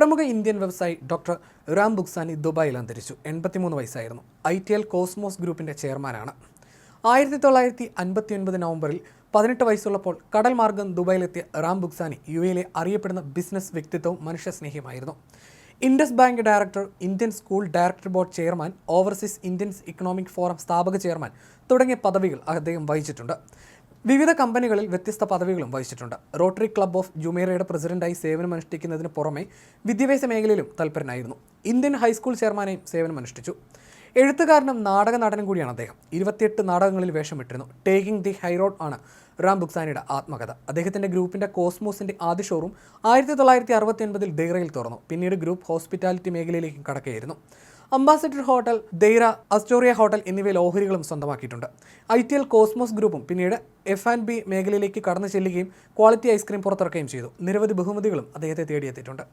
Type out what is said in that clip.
പ്രമുഖ ഇന്ത്യൻ വ്യവസായി ഡോക്ടർ റാം ബുക്സാനി ദുബായിൽ അന്തരിച്ചു. എൺപത്തിമൂന്ന് വയസ്സായിരുന്നു. ഐ ടി എൽ കോസ്മോസ് ഗ്രൂപ്പിന്റെ ചെയർമാനാണ്. ആയിരത്തി തൊള്ളായിരത്തി അൻപത്തി ഒൻപത് നവംബറിൽ പതിനെട്ട് വയസ്സുള്ളപ്പോൾ കടൽ മാർഗം ദുബായിലെത്തിയ റാം ബുക്സാനി യു എയിലെ അറിയപ്പെടുന്ന ബിസിനസ് വ്യക്തിത്വവും മനുഷ്യസ്നേഹിയുമായിരുന്നു. Indus bank director Indian school director board chairman overseas Indians economic forum സ്ഥാപക ചെയർമാൻ തുടങ്ങിയ പദവികൾ അദ്ദേഹം വഹിച്ചിട്ടുണ്ട്. വിവിധ കമ്പനികളിൽ വ്യത്യസ്ത പദവികളും വഹിച്ചിട്ടുണ്ട്. റോട്ടറി ക്ലബ്ബ് ഓഫ് ജുമേറയുടെ പ്രസിഡന്റായി സേവനമനുഷ്ഠിക്കുന്നതിന് പുറമെ വിദ്യാഭ്യാസ മേഖലയിലും തൽപരനായിരുന്നു. ഇന്ത്യൻ ഹൈസ്കൂൾ ചെയർമാനെയും സേവനമനുഷ്ഠിച്ചു. എഴുത്തുകാരനും നാടക നടനും കൂടിയാണ് അദ്ദേഹം. ഇരുപത്തിയെട്ട് നാടകങ്ങളിൽ വേഷമിട്ടിരുന്നു. ടേക്കിംഗ് ദി ഹൈറോഡ് ആണ് റാം ബുക്സാനിയുടെ ആത്മകഥ. അദ്ദേഹത്തിന്റെ ഗ്രൂപ്പിന്റെ കോസ്മോസിന്റെ ആദ്യ ഷോറൂം ആയിരത്തി തൊള്ളായിരത്തി അറുപത്തി ഒൻപതിൽ ദെയ്റയിൽ തുറന്നു. പിന്നീട് ഗ്രൂപ്പ് ഹോസ്പിറ്റാലിറ്റി മേഖലയിലേക്ക് കടക്കുകയായിരുന്നു. Ambassador hotel Deira Astoria hotel എന്നിവയിൽ ഓഹരികളും സ്വന്തമാക്കിയിട്ടുണ്ട്. ഐ ടി എൽ കോസ്മോസ് ഗ്രൂപ്പും പിന്നീട് എഫ് ആൻഡ് ബി മേഖലയിലേക്ക് കടന്നു ചെല്ലുകയും ക്വാളിറ്റി ഐസ്ക്രീം പുറത്തിറക്കുകയും ചെയ്തു. നിരവധി ബഹുമതികളും അദ്ദേഹത്തെ തേടിയെത്തിയിട്ടുണ്ട്.